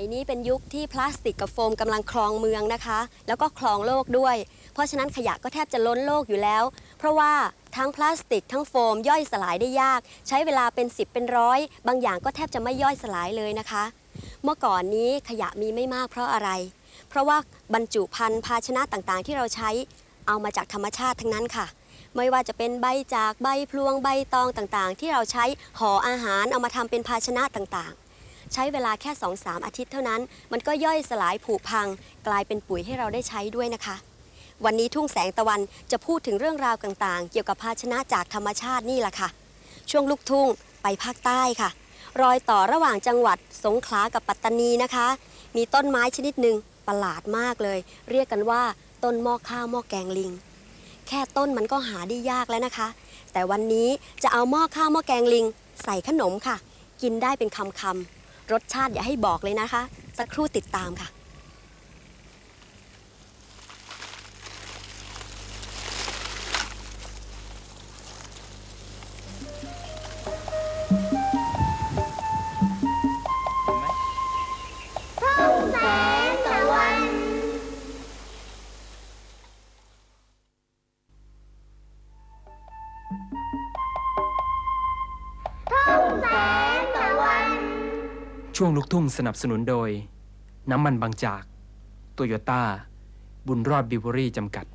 ยนี้เป็นยุคที่พลาสติกกับโฟมกำลังครองเมืองนะคะ แล้วก็ครองโลกด้วย เพราะฉะนั้นขยะก็แทบจะล้นโลกอยู่แล้ว เพราะว่าทั้งพลาสติกทั้งโฟมย่อยสลายได้ยาก ใช้เวลาเป็น 10 เป็นร้อย บางอย่างก็แทบจะไม่ย่อยสลายเลยนะคะ เมื่อก่อนนี้ขยะมีไม่มากเพราะอะไร เพราะว่าบรรจุภัณฑ์ภาชนะต่างๆ ที่เราใช้เอามาจากธรรมชาติทั้งนั้นค่ะ ไม่ว่าจะเป็นใบจากใบพลวงใบตองต่างๆ ที่เราใช้ห่ออาหารเอามาทำเป็นภาชนะต่างๆ ใช้เวลาแค่ 2-3 อาทิตย์เท่านั้น มันก็ย่อยสลายผุพัง กลายเป็นปุ๋ยให้เราได้ใช้ด้วยนะคะ วันนี้ทุ่งแสงตะวันจะพูดถึงเรื่องราวต่างๆ เกี่ยวกับภาชนะจากธรรมชาตินี่แหละค่ะ ช่วงลูกทุ่งไปภาคใต้ค่ะ รอยต่อระหว่างจังหวัดสงขลากับปัตตานีนะคะ มีต้นไม้ชนิดหนึ่งประหลาดมากเลย เรียกกันว่าต้นหม้อข้าวหม้อแกงลิง แค่ต้นมันก็หาได้ยากแล้วนะคะ แต่วันนี้จะเอาหม้อข้าวหม้อแกงลิง ใส่ขนมค่ะ กินได้เป็นคำคำ รสชาติอย่าให้บอกเลยนะคะ สักครู่ติดตามค่ะ ช่วงลูกทุ่งสนับสนุนโดย น้ำมันบางจาก โตโยต้า บุญรอดบิวเวอรี่จำกัด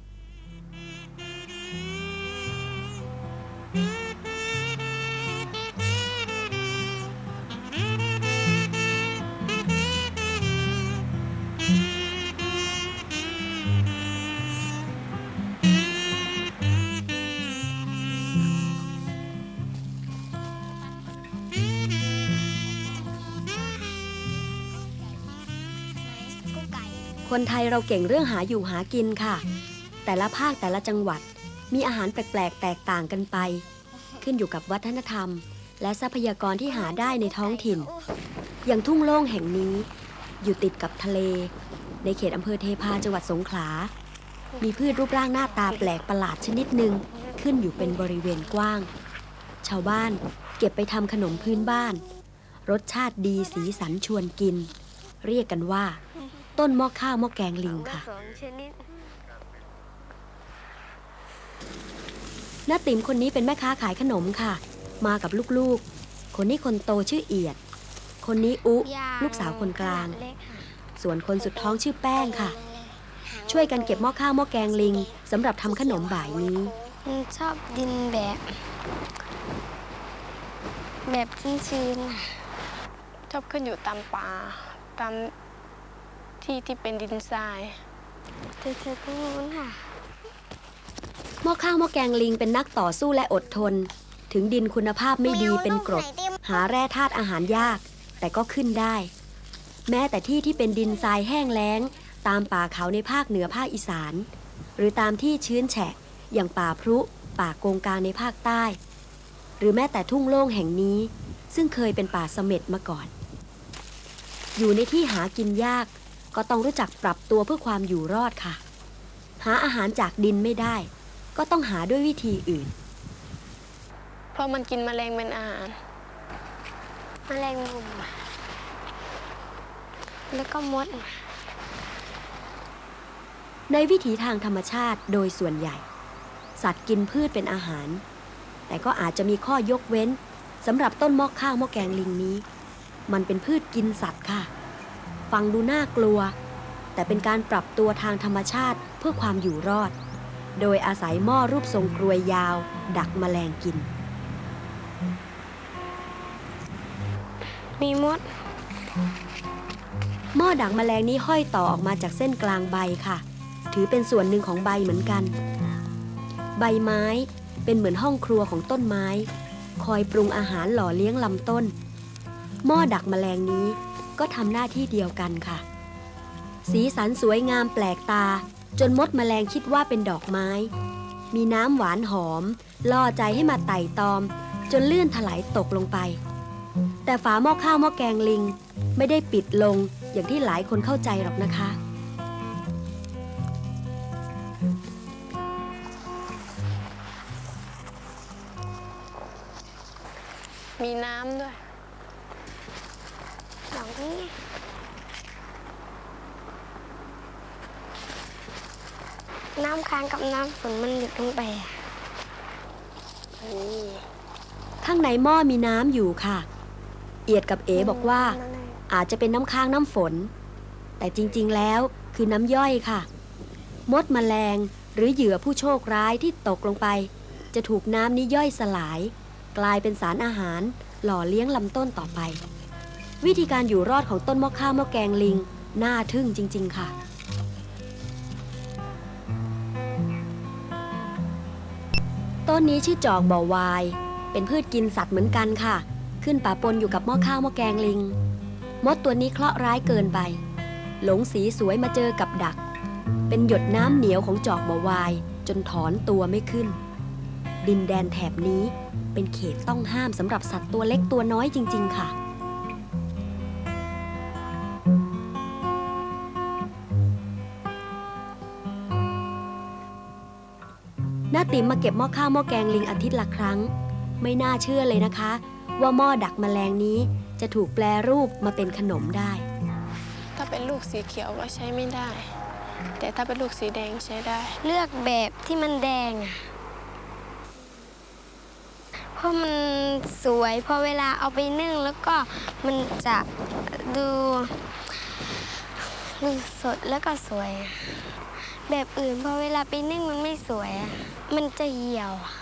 คนไทยเราเก่งเรื่องหาอยู่หากินค่ะ แต่ละภาคแต่ละจังหวัดมีอาหารแปลกๆ แตกต่างกันไป ขึ้นอยู่กับวัฒนธรรม และทรัพยากรที่หาได้ในท้องถิ่น อย่างทุ่งโล่งแห่งนี้ อยู่ติดกับทะเล ในเขตอำเภอเทพาจังหวัดสงขลา มีพืชรูปร่างหน้าตาแปลกประหลาดชนิดหนึ่งขึ้นอยู่เป็นบริเวณกว้าง ชาวบ้านเก็บไปทำขนมพื้นบ้าน รสชาติดีสีสันชวนกิน เรียกกันว่า ต้นหม้อข้าวหม้อแกงลิงค่ะ สองชนิดน้าติ๋มคนนี้เป็นแม่ค้าขายขนมค่ะ มากับลูกๆ คนนี้คนโตชื่อเอียด คนนี้อุ ลูกสาวคนกลาง เค่ะ ส่วนคนสุดท้องชื่อแป้งค่ะ ช่วยกันเก็บหม้อข้าวหม้อแกงลิงสำหรับทำขนมบ่ายนี้ ชอบดินแบบ แบบชื้นๆค่ะชอบขึ้นอยู่ตามป่าตาม ที่ที่เป็นดินทรายเธอเธอตรงนู้นค่ะหม้อข้าวหม้อแกงลิงเป็นนักต่อสู้และอดทน ถึงดินคุณภาพไม่ดีเป็นกรด หาแร่ธาตุอาหารยาก แต่ก็ขึ้นได้ แม้แต่ที่ที่เป็นดินทรายแห้งแล้ง ตามป่าเขาในภาคเหนือภาคอีสาน หรือตามที่ชื้นแฉะ อย่างป่าพรุ ป่าโกงกางในภาคใต้ หรือแม้แต่ทุ่งโล่งแห่งนี้ ซึ่งเคยเป็นป่าเสม็ดมาก่อน อยู่ในที่หากินยาก ก็ต้องรู้จักปรับตัวเพื่อความอยู่รอดค่ะ หาอาหารจากดินไม่ได้ ก็ต้องหาด้วยวิธีอื่น เพราะมันกินแมลงเป็นอาหารแมลงมุมค่ะแล้วก็มด ในวิถีทางธรรมชาติโดยส่วนใหญ่ สัตว์กินพืชเป็นอาหาร แต่ก็อาจจะมีข้อยกเว้นสำหรับต้นหม้อข้าวหม้อแกงลิงนี้ มันเป็นพืชกินสัตว์ค่ะ ฟังดูน่ากลัว แต่เป็นการปรับตัวทางธรรมชาติเพื่อความอยู่รอด โดยอาศัยหม้อรูปทรงกรวยยาว ดักแมลงกิน มีมด หม้อดักแมลงนี้ห้อยต่อออกมาจากเส้นกลางใบค่ะ ถือเป็นส่วนหนึ่งของใบเหมือนกัน ใบไม้เป็นเหมือนห้องครัวของต้นไม้ คอยปรุงอาหารหล่อเลี้ยงลำต้น หม้อดักแมลงนี้ ก็ทำหน้าที่เดียวกันค่ะ สีสันสวยงามแปลกตา จนมดแมลงคิดว่าเป็นดอกไม้ มีน้ำหวานหอม ล่อใจให้มาไต่ตอม จนเลื่อนถลายตกลงไป แต่ฝาหม้อข้าวหม้อแกงลิง ไม่ได้ปิดลงอย่างที่หลายคนเข้าใจหรอกนะคะมีน้ำด้วย น้ำค้างกับน้ำฝนมันหยดลงไปข้างในหม้อมีน้ำอยู่ค่ะ เอียดกับเอ๋บอกว่า อาจจะเป็นน้ำค้างน้ำฝน แต่จริงๆแล้วคือน้ำย่อยค่ะ มดมแมลงหรือเหยื่อผู้โชคร้ายที่ตกลงไป จะถูกน้ำนี้ย่อยสลาย กลายเป็นสารอาหาร หล่อเลี้ยงลำต้นต่อไป วิธีการอยู่รอดของต้นมะข้าวมะแกงลิง น่าทึ่งจริง ๆ ค่ะ ต้นนี้ชื่อจอกบ่อวาย เป็นพืชกินสัตว์เหมือนกันค่ะ ขึ้นป่าปนอยู่กับหม้อข้าวหม้อแกงลิง มดตัวนี้เคราะห์ร้ายเกินไป หลงสีสวยมาเจอกับดัก เป็นหยดน้ำเหนียวของจอกบ่อวาย จนถอนตัวไม่ขึ้น ดินแดนแถบนี้เป็นเขตต้องห้ามสำหรับสัตว์ตัวเล็กตัวน้อยจริง ๆ ค่ะ ติ๋มมาเก็บหม้อข้าวหม้อแกงลิงอาทิตย์ละครั้ง ไม่น่าเชื่อเลยนะคะ ว่าหม้อดักแมลงนี้จะถูกแปลรูปมาเป็นขนมได้ ถ้าเป็นลูกสีเขียวก็ใช้ไม่ได้ แต่ถ้าเป็นลูกสีแดงใช้ได้ เลือกแบบที่มันแดงอะเพราะมันสวยพอเวลาเอาไปนึ่งแล้วก็มันจะดูดูสดแล้วก็สวยอะแบบอื่นพอเวลาไปนึ่งมันไม่สวยอะ มันจะเหี่ยวอะ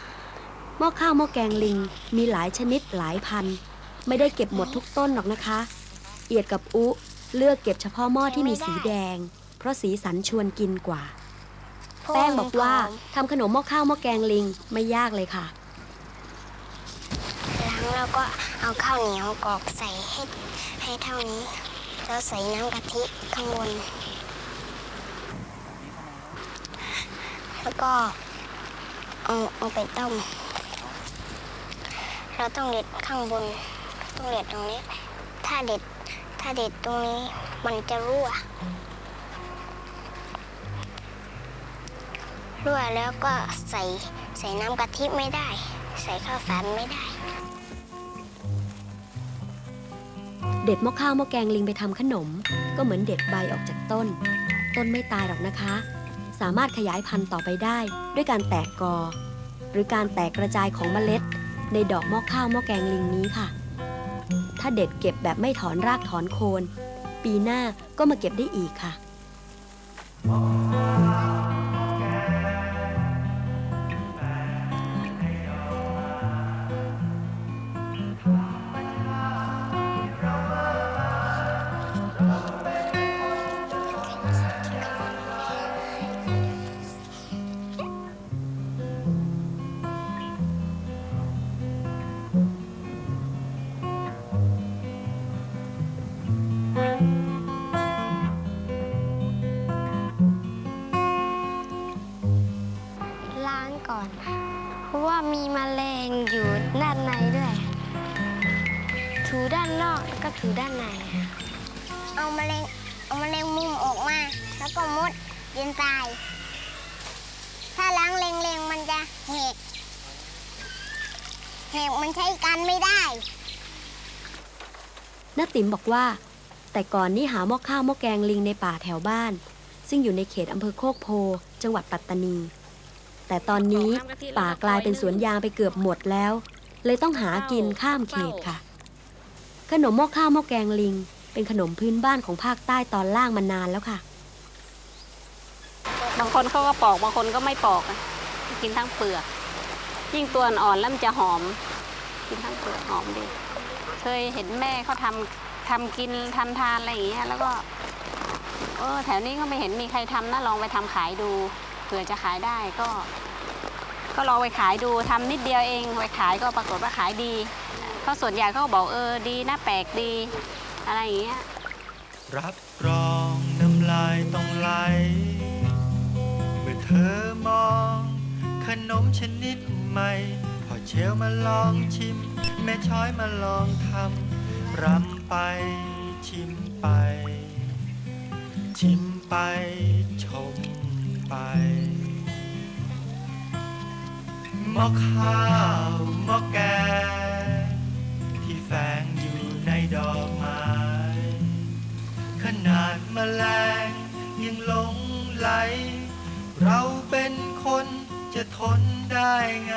หม้อข้าวหม้อแกงลิงมีหลายชนิดหลายพันธุ์ไม่ได้เก็บหมดทุกต้นหรอกนะคะ เอียดกับอุ เลือกเก็บเฉพาะหม้อที่มีสีแดง เพราะสีสันชวนกินกว่า แป้งบอกว่าทำขนมหม้อข้าวหม้อแกงลิงไม่ยากเลยค่ะ ล้างแล้วก็เอาข้าวเหนียวกรอกใส่ให้ให้เท่านี้ แล้วใส่น้ำกะทิข้างบน แล้วก็ เอาเอาไปต้ม เราต้องเด็ดข้างบน ต้องเด็ดตรงนี้ ถ้าเด็ดถ้าเด็ดตรงนี้มันจะรั่ว รั่วแล้วก็ใส่ใส่น้ำกะทิไม่ได้ ใส่ข้าวสารไม่ได้ เด็ดหม้อข้าวหม้อแกงลิงไปทำขนม ก็เหมือนเด็ดใบออกจากต้น ต้นไม่ตายหรอกนะคะ สามารถขยายพันธุ์ต่อไปได้ ด้วยการแตกกอ หรือการแตกกระจายของเมล็ด ในดอกหม้อข้าวหม้อแกงลิงนี้ค่ะ ถ้าเด็ดเก็บแบบไม่ถอนรากถอนโคน ปีหน้าก็มาเก็บได้อีกค่ะ ถ้าล้างเร็งๆมันจะแหกแหกมันใช้กันไม่ได้น้าติ๋มบอกว่า แต่ก่อนนี้หาหม้อข้าวหม้อแกงลิงในป่าแถวบ้าน ซึ่งอยู่ในเขตอำเภอโคกโพ จังหวัดปัตตานี แต่ตอนนี้ป่ากลายเป็นสวนยางไปเกือบหมดแล้ว เลยต้องหากินข้ามเขตค่ะ ขนมหม้อข้าวหม้อแกงลิง เป็นขนมพื้นบ้านของภาคใต้ตอนล่างมานานแล้วค่ะ บางคนเขาก็ปอกบางคนก็ไม่ปอกกินทั้งเปลือก ยิ่งตัวอ่อนแล้วมันจะหอม กินทั้งเปลือกหอมดีเคยเห็นแม่เขาทำทำกินทำทานอะไรอย่างเงี้ยแล้วก็เออแถวนี้ก็ไม่เห็นมีใครทำนะลองไปทำขายดูเผื่อจะขายได้ก็ ก็ลองไปขายดูทำนิดเดียวเองไปขายก็ปรากฏว่าขายดีเพราะส่วนใหญ่เขาบอกเออดีนะแปลกดี อะไรอย่างเงี้ยรับรองน้ำลายต้องไหล อเธอมอง ขนมชนิดใหม่ พอเชลมาลองชิม แม่ช้อยมาลองทำรำไปชิมไป ชิมไปชมไปหม้อข้าวหม้อแกงที่แฝงอยู่ในดอกไม้ ขนาดแมลงยังหลงไหล เราก็นคนจะทนได้ไง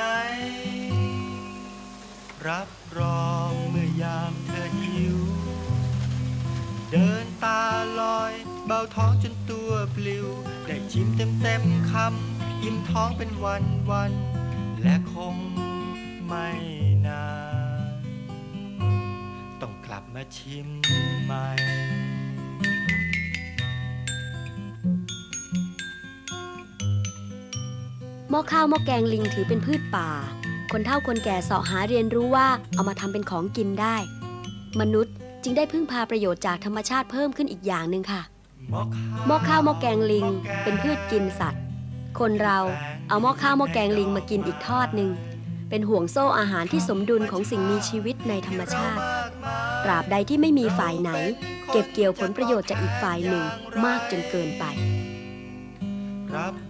รับรองเมื่อยามเธอหิว เดินตาลอยเบาท้องจนตัวปลิว ได้ชิมเต็มเต็มๆคำอิ่มท้องเป็นวันวันๆและคงไม่นาน ต้องกลับมาชิมใหม่ หม้อข้าวหม้อแกงลิงถือเป็นพืชป่า คนเฒ่าคนแก่เสาะหาเรียนรู้ว่าเอามาทำเป็นของกินได้ มนุษย์จึงได้พึ่งพาประโยชน์จากธรรมชาติเพิ่มขึ้นอีกอย่างหนึ่งค่ะหม้อข้าวหม้อแกงลิง เป็นพืชกินสัตว์ คนเราเอาหม้อข้าวหม้อแกงลิงมากินอีกทอดหนึ่งเป็นห่วงโซ่อาหารที่สมดุลของสิ่งมีชีวิตในธรรมชาติ ตราบใดที่ไม่มีฝ่ายไหน เก็บเกี่ยวผลประโยชน์จากอีกฝ่ายหนึ่งมากจนเกินไปรับ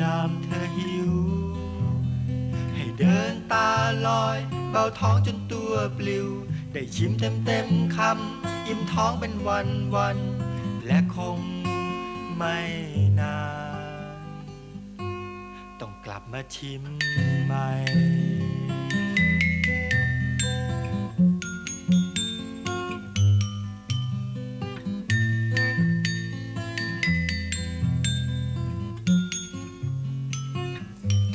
ยามเธอหิว ให้เดินตาลอย เบาท้องจนตัวปลิว ได้ชิมเต็มเต็มคำอิ่มท้องเป็นวันวัน และคงไม่นาน ต้องกลับมาชิมใหม่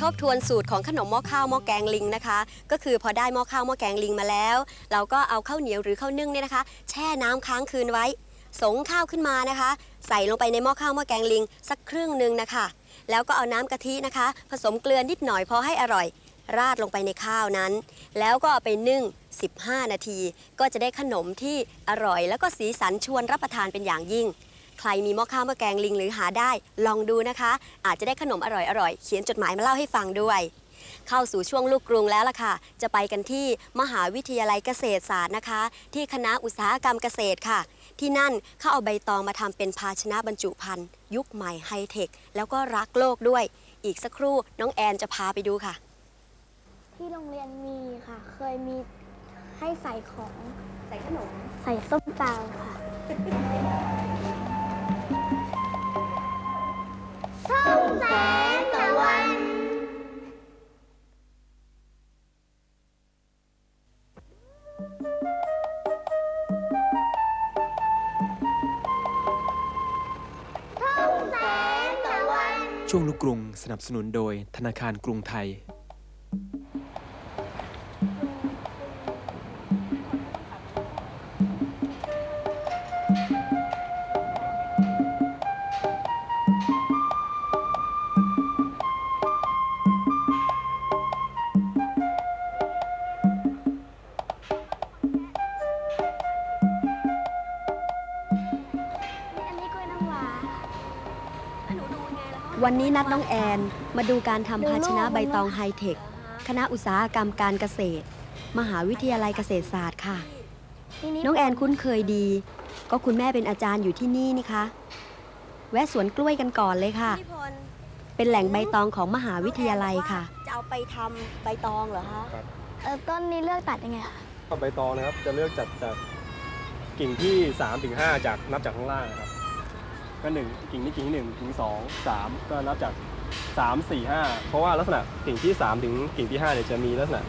ทบทวนสูตรของขนมหม้อข้าวหม้อแกงลิงนะคะ ก็คือพอได้หม้อข้าวหม้อแกงลิงมาแล้ว เราก็เอาข้าวเหนียวหรือข้าวนึ่งเนี่ยนะคะ แช่น้ำค้างคืนไว้ สงข้าวขึ้นมานะคะ ใส่ลงไปในหม้อข้าวหม้อแกงลิง สักครึ่งหนึ่งนะคะ แล้วก็เอาน้ำกะทินะคะ ผสมเกลือนิดหน่อยพอให้อร่อย ราดลงไปในข้าวนั้น แล้วก็เอาไปนึ่ง 15 นาที ก็จะได้ขนมที่อร่อย แล้วก็สีสันชวนรับประทานเป็นอย่างยิ่ง ใครมีหม้อข้าวหม้อแกงลิงหรือหาได้ ลองดูนะคะ อาจจะได้ขนมอร่อยๆ เขียนจดหมายมาเล่าให้ฟังด้วย เข้าสู่ช่วงลูกกรุงแล้วล่ะค่ะ จะไปกันที่มหาวิทยาลัยเกษตรศาสตร์นะคะ ที่คณะอุตสาหกรรมเกษตรค่ะ ที่นั่นเขาเอาใบตองมาทำเป็นภาชนะบรรจุภัณฑ์ยุคใหม่ไฮเทคแล้วก็รักโลกด้วย อีกสักครู่น้องแอนจะพาไปดูค่ะ ที่โรงเรียนมีค่ะ เคยมีให้ใส่ของ ใส่ขนม ใส่ส้มตำค่ะ ส้มแสงแสงตะวันช่วงลูกกรุงสนับสนุนโดยธนาคารกรุงไทย วันนี้นัดน้องแอนมาดูการทำภาชนะใบตองไฮเทค คณะอุตสาหกรรมการเกษตร มหาวิทยาลัยเกษตรศาสตร์ค่ะ น้องแอนคุ้นเคยดี ก็คุณแม่เป็นอาจารย์อยู่ที่นี่นี่คะแวะสวนกล้วยกันก่อนเลยค่ะ เป็นแหล่งใบตองของมหาวิทยาลัยค่ะ จะเอาไปทำใบตองเหรอคะเออต้นนี้เลือกตัดยังไงคะก็ใบตองนะครับจะเลือกจัดจากกิ่งที่3ถึง5จากนับจากข้างล่างนะครับ ก็หนึ่งกิ่งนี้กิ่งที่1กิ่งที่2 3ก็นับจาก3 4 5เพราะว่าลักษณะกิ่งที่3ถึงกิ่งที่5เนี่ยจะมีลักษณะ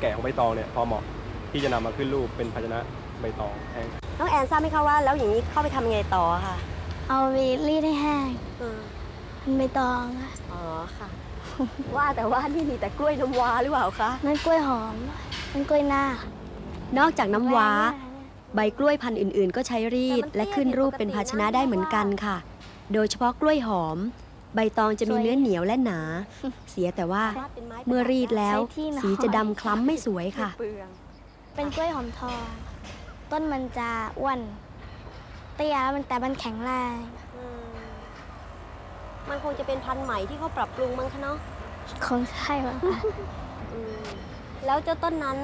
แก่ของใบตองเนี่ยพอเหมาะที่จะนำมาขึ้นรูปเป็นภาชนะใบตองแห้งน้องแอนทราบไหมคะว่าแล้วอย่างนี้เข้าไปทำยังไงต่อค่ะเอาไปรีดให้แห้งเป็นใบตองค่ะอ๋อค่ะ ว่าแต่ว่านี่มีแต่กล้วยน้ำว้าหรือเปล่าคะนั่นกล้วยหอมนั่นกล้วยหน้านอกจากน้ำว้า ใบกล้วยพันธุ์อื่นๆ ก็ใช้รีดและขึ้นรูปเป็นภาชนะได้เหมือนกันค่ะ โดยเฉพาะกล้วยหอม ใบตองจะมีเนื้อเหนียวและหนา เสียแต่ว่าเมื่อรีดแล้ว สีจะดำคล้ำไม่สวยค่ะ เป็นกล้วยหอมทอง ต้นมันจะอ้วนเตี้ยแล้วมันแต่มันแข็งแรงมันคงจะเป็นพันธุ์ใหม่ที่เขาปรับปรุงมั้งคะเนาะคงใช่มั้งคะแล้วเจ้าต้นนั้น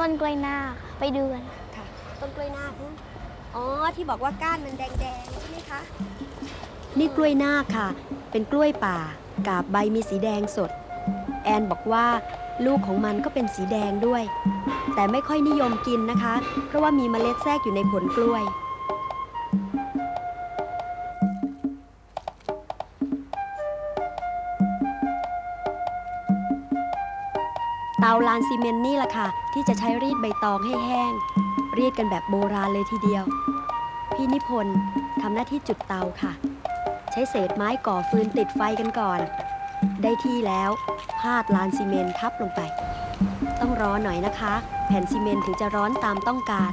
ต้นกล้วยหน้าคไปดูกันต้นกล้วยนาคนะอ๋อ ที่บอกว่าก้านมันแดงๆใช่ไหมคะ นี่กล้วยนาคค่ะ เป็นกล้วยป่า กาบใบมีสีแดงสด แอนบอกว่าลูกของมันก็เป็นสีแดงด้วย แต่ไม่ค่อยนิยมกินนะคะ เพราะว่ามีเมล็ดแทรกอยู่ในผลกล้วยาลานซีเมนต์นี่แหละค่ะ ที่จะใช้รีดใบตองให้แห้ง รีดกันแบบโบราณเลยทีเดียว พี่นิพนธ์ทำหน้าที่จุดเตาค่ะ ใช้เศษไม้ก่อฟืนติดไฟกันก่อน ได้ที่แล้วพาดลานซีเมนต์ทับลงไป ต้องรอหน่อยนะคะ แผ่นซีเมนต์ถึงจะร้อนตามต้องการ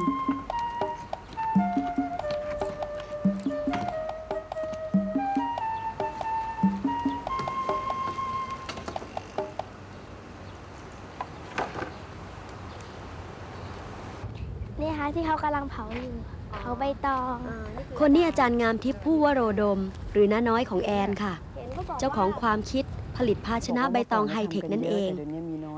คนนี้อาจารย์งามทิพย์ผู้วโรดม หรือน้าน้อยของแอนค่ะ เจ้าของความคิดผลิตภาชนะใบตองไฮเทคนั่นเอง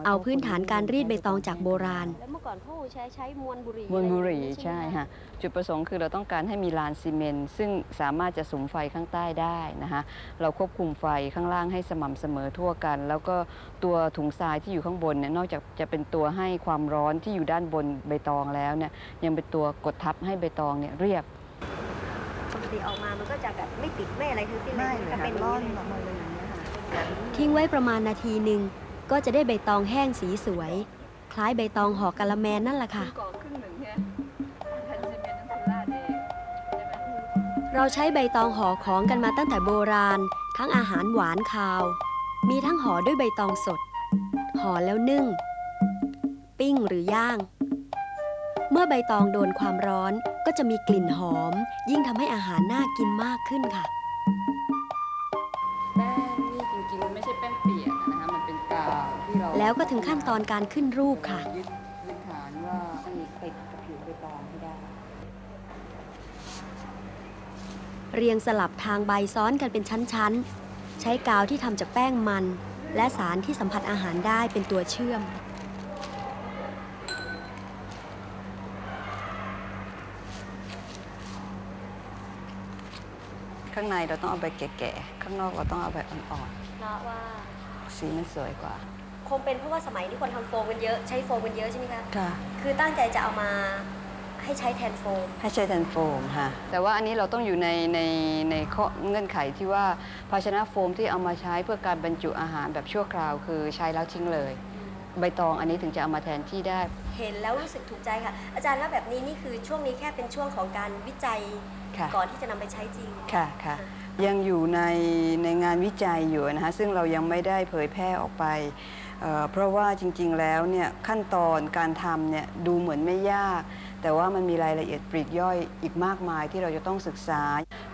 เอาพื้นฐานการรีดใบตองจากโบราณแล้วเมื่อก่อนเขาใช้ใช้มวลบุหรี่มวลบุหรี่ใช่ไหมฮะจุดประสงค์คือเราต้องการให้มีลานซีเมนต์ซึ่งสามารถจะสุมไฟข้างใต้ได้นะคะเราควบคุมไฟข้างล่างให้สม่ำเสมอทั่วกัน แล้วก็ตัวถุงทรายที่อยู่ข้างบนเนี่ยนอกจากจะเป็นตัวให้ความร้อนที่อยู่ด้านบนใบตองแล้วเนี่ยยังเป็นตัวกดทับให้ใบตองเนี่ยเรียบ ติออกมามันก็จะแบบไม่ติดไม่อะไรทั้งสิ้นเลยจะเป็นอย่างนี้เลยทิ้งไว้ประมาณนาทีหนึ่งก็จะได้ใบตองแห้งสีสวย คล้ายใบตองห่อกะละแมนนั่นแหละค่ะ เราใช้ใบตองห่อของกันมาตั้งแต่โบราณ ทั้งอาหารหวานคาว มีทั้งห่อด้วยใบตองสดห่อแล้วนึ่ง ปิ้งหรือย่างเมื่อใบตองโดนความร้อนก็จะมีกลิ่นหอม ยิ่งทำให้อาหารน่ากินมากขึ้นค่ะ แป้งนี่จริงๆมันไม่ใช่แป้งเปียกนะคะมันเป็นกาวที่เราแล้วก็ถึงขั้นตอนการขึ้นรูปค่ะ ยึดพื้นฐานว่าให้ติดกับผิวใบตองให้ได้ เรียงสลับทางใบซ้อนกันเป็นชั้นๆ ใช้กาวที่ทำจากแป้งมัน และสารที่สัมผัสอาหารได้เป็นตัวเชื่อมางในเราต้องเอาใบแก่ๆ ข้างนอกเราต้องเอาใบอ่อนเพราะว่า ๆ สีมันสวยกว่า คงเป็นเพราะว่าสมัยนี้คนทำโฟมกันเยอะใช้โฟมกันเยอะใช่ไหมคะ ค่ะ คือตั้งใจจะเอามาให้ใช้แทนโฟม ให้ใช้แทนโฟมค่ะ แต่ว่าอันนี้เราต้องอยู่ในในในข้อเงื่อนไขที่ว่าภาชนะโฟมที่เอามาใช้เพื่อการบรรจุอาหารแบบชั่วคราว คือใช้แล้วทิ้งเลย ใบตองอันนี้ถึงจะเอามาแทนที่ได้ เห็นแล้วรู้สึกถูกใจค่ะ อาจารย์แล้วแบบนี้นี่คือช่วงนี้แค่เป็นช่วงของการวิจัยค่ะ ก่อนที่จะนำไปใช้จริง ค่ะค่ะยังอยู่ในในงานวิจัยอยู่นะคะซึ่งเรายังไม่ได้เผยแพร่ออกไปเอ่อเพราะว่าจริงๆแล้วเนี่ยขั้นตอนการทำเนี่ยดูเหมือนไม่ยาก แต่ว่ามันมีรายละเอียดปลีกย่อยอีกมากมายที่เราจะต้องศึกษา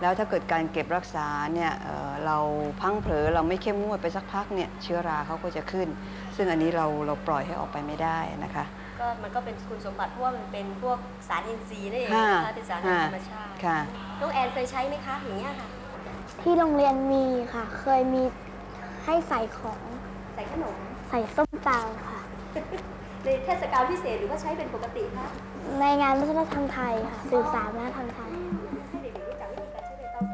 แล้วถ้าเกิดการเก็บรักษาเนี่ยเอ่อเราพลังเผลอเราไม่เข้มงวดไปสักพักเนี่ยเชื้อราเขาก็จะขึ้น ซึ่งอันนี้เราเราปล่อยให้ออกไปไม่ได้นะคะก็มันก็เป็นคุณสมบัติเพราะว่ามันเป็นพวกสารอินทรีย์นั่นเองค่ะนะคะเป็นสารทางธรรมชาติค่ะน้องแอนเคยใช้ไหมคะอย่างเงี้ยค่ะ ที่โรงเรียนมีค่ะ เคยมีให้ใส่ของใส่ขนมใส่ส้มตำค่ะ ในเทศกาลพิเศษหรือว่าใช้เป็นปกติคะในงานวัฒนธรรมไทยค่ะสื่อสารวัฒนธรรมไทย ให้เด็กๆรู้จักวิธีการใช้ใบตอง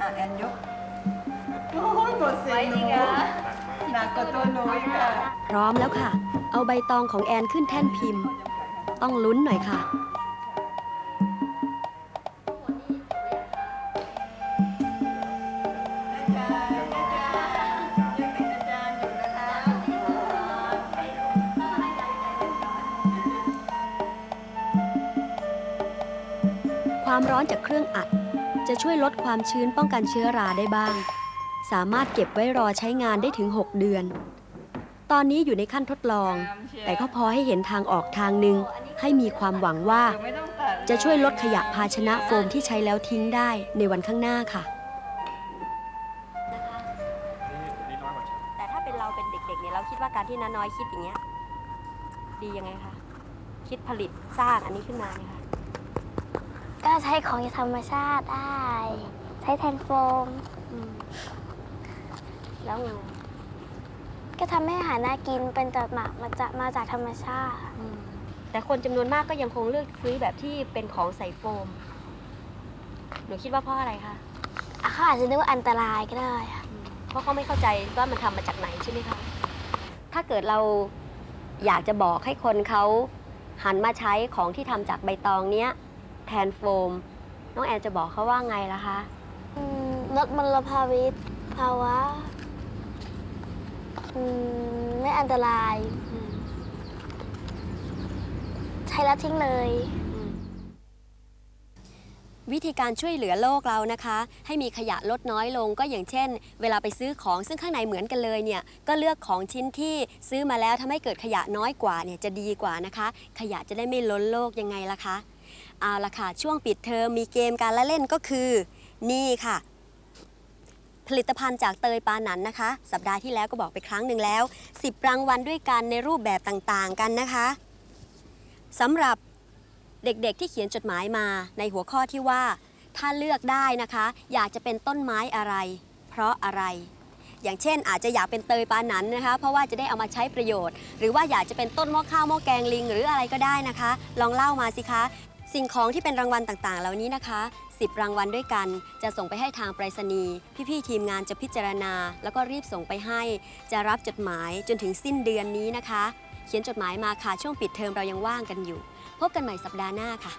อะแอนยก โอ้ยหมดสิหนูหนักกว่าตัวหนูอีกค่ะ พร้อมแล้วค่ะ เอาใบตองของแอนขึ้นแท่นพิมพ์ ต้องลุ้นหน่อยค่ะ ความร้อนจากเครื่องอัด จะช่วยลดความชื้นป้องกันเชื้อราได้บ้าง สามารถเก็บไว้รอใช้งานได้ถึง 6 เดือน ตอนนี้อยู่ในขั้นทดลอง แต่ก็พอให้เห็นทางออกทางหนึ่งให้มีความหวังว่า จะช่วยลดขยะภาชนะโฟมที่ใช้แล้วทิ้งได้ในวันข้างหน้าค่ะ แต่ถ้าเป็นเราเป็นเด็กๆเนี่ยเราคิดว่าการที่น้าน้อยคิดอย่างเงี้ยดียังไงคะ คิดผลิตสร้างอันนี้ขึ้นมาเนี่ยค่ะ ใช้ของจากธรรมชาติได้ ใช้แทนโฟมแล้วไงก็ทำให้อาหารน่ากินเป็นจากหมักมาจากมาจากธรรมชาติ แต่คนจำนวนมากก็ยังคงเลือกซื้อแบบที่เป็นของใส่โฟม หนูคิดว่าเพราะอะไรคะอะเขาอาจจะนึกว่าอันตรายก็ได้ค่ะเพราะเขาไม่เข้าใจว่ามันทำมาจากไหนใช่ไหมคะ ถ้าเกิดเราอยากจะบอกให้คนเขาหันมาใช้ของที่ทำจากใบตองเนี้ย แทนโฟม น้องแอนจะบอกเขาว่าไงล่ะคะ อืมลดมลภาวะภาวะอืมไม่อันตรายใช้แล้วทิ้งเลย วิธีการช่วยเหลือโลกเรานะคะ ให้มีขยะลดน้อยลงก็อย่างเช่น เวลาไปซื้อของซึ่งข้างในเหมือนกันเลยเนี่ยก็เลือกของชิ้นที่ซื้อมาแล้วทำให้เกิดขยะน้อยกว่าเนี่ยจะดีกว่านะคะ ขยะจะได้ไม่ล้นโลกยังไงล่ะคะ เอาละค่ะ ช่วงปิดเทอมมีเกมการละเล่นก็คือ นี่ค่ะ ผลิตภัณฑ์จากเตยปาหนันนะคะ สัปดาห์ที่แล้วก็บอกไปครั้งหนึ่งแล้ว 10 รางวัลด้วยกันในรูปแบบต่างๆกันนะคะสำหรับเด็กๆที่เขียนจดหมายมาในหัวข้อที่ว่า ถ้าเลือกได้นะคะ อยากจะเป็นต้นไม้อะไร เพราะอะไร อย่างเช่น อาจจะอยากเป็นเตยปานันนะคะ เพราะว่าจะได้เอามาใช้ประโยชน์ หรือว่าอยากจะเป็นต้นหม้อข้าวหม้อแกงลิง หรืออะไรก็ได้นะคะ ลองเล่ามาสิคะ สิ่งของที่เป็นรางวัลต่างๆ เหล่านี้นะคะ 10 รางวัลด้วยกัน จะส่งไปให้ทางไปรษณีย์พี่ๆทีมงานจะพิจารณา แล้วก็รีบส่งไปให้ จะรับจดหมายจนถึงสิ้นเดือนนี้นะคะ เขียนจดหมายมาค่ะช่วงปิดเทอมเรายังว่างกันอยู่ พบกันใหม่สัปดาห์หน้าค่ะ